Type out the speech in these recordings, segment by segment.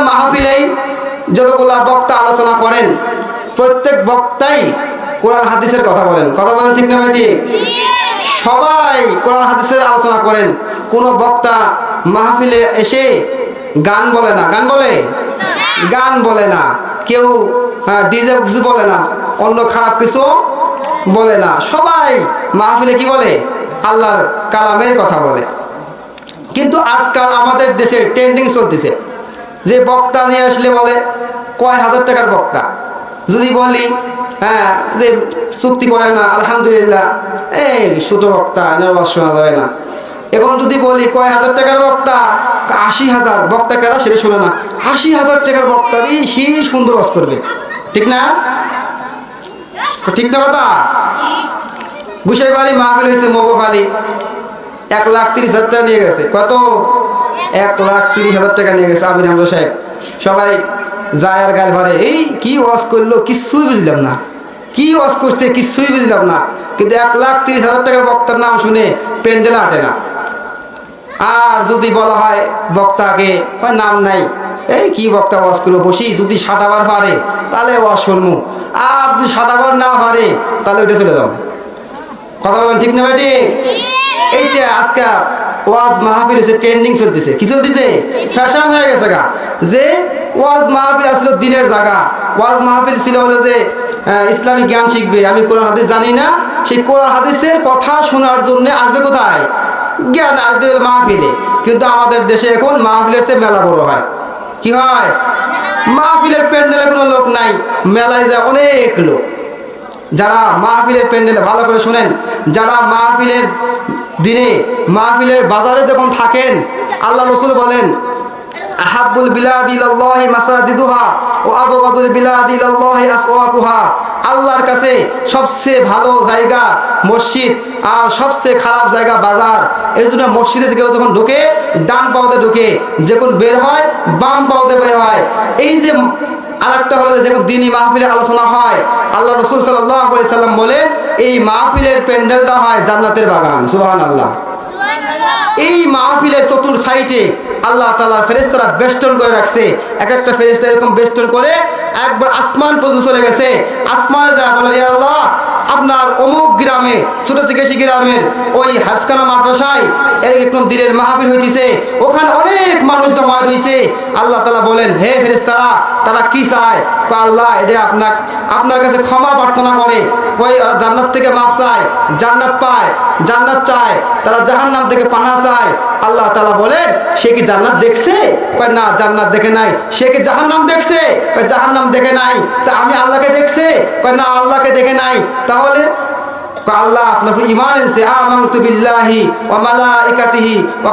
মাহফিলেই যতগুলা বক্তা আলোচনা করেন, প্রত্যেক বক্তাই কোরআন হাদিসের কথা বলেন। কথা বলেন ঠিক না ভাই সবাই কোরআন হাদিসের আলোচনা করেন। কোন বক্তা মাহফিলে এসে গান বলে না। গান বলে? গান বলে না। কেউ ডিজে বলে না। অন্য খারাপ কিছু বলে না। সবাই মাহফিলে কি বলে? আল্লাহর কালামের কথা বলে। কিন্তু আজকাল আমাদের দেশে ট্রেন্ডিং চলতেছে। যে বক্তা নিয়ে আসলে বলে, কয় হাজার টাকার বক্তা? যদি বলি হ্যাঁ যে চুক্তি করে না, আলহামদুলিল্লাহ, এই ছোট বক্তা, এনার বাস শোনা যায় না। এখন যদি বলি, কয় হাজার টাকার বক্তা? আশি হাজার, বক্তা কেনা সেটা শোনে না। আশি হাজার টাকার বক্তা এই সেই সুন্দর বাস করবে। ঠিক না? ঠিক না কথা? গুসাই বাড়ি মাহফিল হয়েছে মবখালি এক লাখ তিরিশ হাজার টাকা নিয়ে গেছে। কত? এক লাখ তিরিশ হাজার টাকা নিয়ে গেছে আমির হামজা সাহেব। সবাই যায় আর গাল ভরে, এই, কি ওয়াজ করল? কিচ্ছুই বুঝলাম না। কি ওয়াজ করছে? কিচ্ছুই বুঝলাম না। কিন্তু এক লাখ তিরিশ হাজার টাকার বক্তার নাম শুনে প্যান্ডেল আটে না। আর যদি বলা হয় বক্তাকে নাম নাই। এই, কি বক্তা ওয়াজ করব বসি, যদি সাটাবার পারে, তাহলে ওয়াজ শুনব। আর যদি সাটাবার না পারে, তাহলে ওইটা চলে যাব। কথা বলেন ঠিক না ভাই, ঠিক? এইটা আজকে ওয়াজ মাহফিল হচ্ছে ট্রেন্ডিং চলতেছে। কি চলতেছে? ফ্যাশন হয়ে গেছে গা। যে ওয়াজ মাহফিল আসলে দিনের জায়গা। ওয়াজ মাহফিল ছিল হলো যে ইসলামিক জ্ঞান শিখবে। আমি কোরআন হাদিস জানি না। সেই কোরআন হাদিসের কথা শোনার জন্য আসবে কোথায়? জ্ঞান আসবে মাহফিলে। কিন্তু আমাদের দেশে এখন মাহফিলের চেয়ে মেলা বড় হয়। কি হয়? মাহফিলের প্যান্ডেলে কোনো লোক নাই। মেলায় যায় অনেক লোক। যারা মাহফিলের প্যান্ডেলে ভালো করে শুনেন, যারা মাহফিলের দিনে মাহফিলের বাজারে যখন থাকেন, আল্লাহ রসুল বলেন আহাবুল বিলাদি ইলাল্লাহি মাসাজিদুহা ও আবগাদুল বিলাদি ইলাল্লাহি আসওয়াকুহা। আল্লাহর কাছে সবচেয়ে ভালো জায়গা মসজিদ আর সবচেয়ে খারাপ জায়গা বাজার। এই জন্য মসজিদে কেউ যখন ঢুকে, ডান পাওতে ঢুকে যখন বের হয়, বাম পাওতে বের হয়। এই যে আর একটা হলো যে দিনই মাহফিলে আলোচনা হয়। আল্লাহ রসুল সাল্লাম বলে এই মাহফিলের প্যান্ডেলটা হয় জান্নাতের বাগান। সুহান আল্লাহ এই মাহফিলের চতুর সাইটে আল্লাহ তালার ফেরেস্তারা বেষ্টন করে রাখছে। এক একটা ফেরেস্তা এরকম বেষ্টন করে একবার আসমান পর্যন্ত চলে গেছে। আসমানে যা বলে আল্লাহ আপনার অমুক গ্রামে, ছোট চিকেশি গ্রামের ওই হাসকানা মাদ্রাসায় একদম দিনের মাহফিল হইতেছে, ওখানে অনেক মানুষ জমায়েত হয়েছে আল্লাহ তালা বলেন, হে ফেরেস্তারা তারা কি চায়? আল্লাহ এটা আপনার আপনার কাছে ক্ষমা প্রার্থনা করে। ওই জান্নাত থেকে মাফ চায়, জান্নাত পায়, জান্নাত চায়, তারা জাহান নাম থেকে পানা চায়। আল্লাহ তালা বলেন, সে কি জান্নাত দেখছে? কয়, না, জান্নাত দেখে নাই। সে কি জাহান নাম দেখছে? কয়, জাহান্নাম দেখে নাই। তা আমি আল্লাহকে দেখছে? কয়, না, আল্লাহকে দেখে নাই। তাহলে কয়, আল্লাহ, আপনার ইমান এনেছে।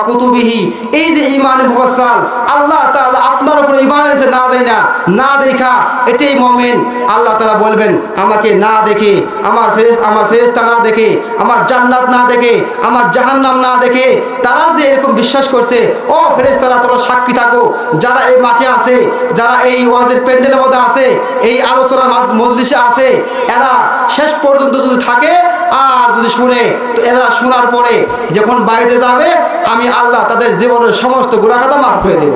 কুতুবিহি। এই যে ইমান আল্লাহ আপনার উপর ইমান এনেছে, না দেয় না? না দেখা, এটাই আল্লাহ বলবেন, আমাকে না দেখে, আমার ফেরেশ, আমার না দেখে, আমার জান্নাত না দেখে, আমার জাহান্নাম না দেখে, তারা যে এরকম বিশ্বাস করছে, ও ফেরেশতারা, তোমরা সাক্ষী থাকো। যারা এই মাঠে আছে, যারা এই ওয়াজের প্যান্ডেলের মধ্যে আছে, এই আলোচনার মজলিসে আছে, এরা শেষ পর্যন্ত যদি থাকে আর যদি শুনে, তো এরা শোনার পরে যখন বাড়িতে যাবে, আমি আল্লাহ তাদের জীবনের সমস্ত গুণাখাতা মাফ করে দেব।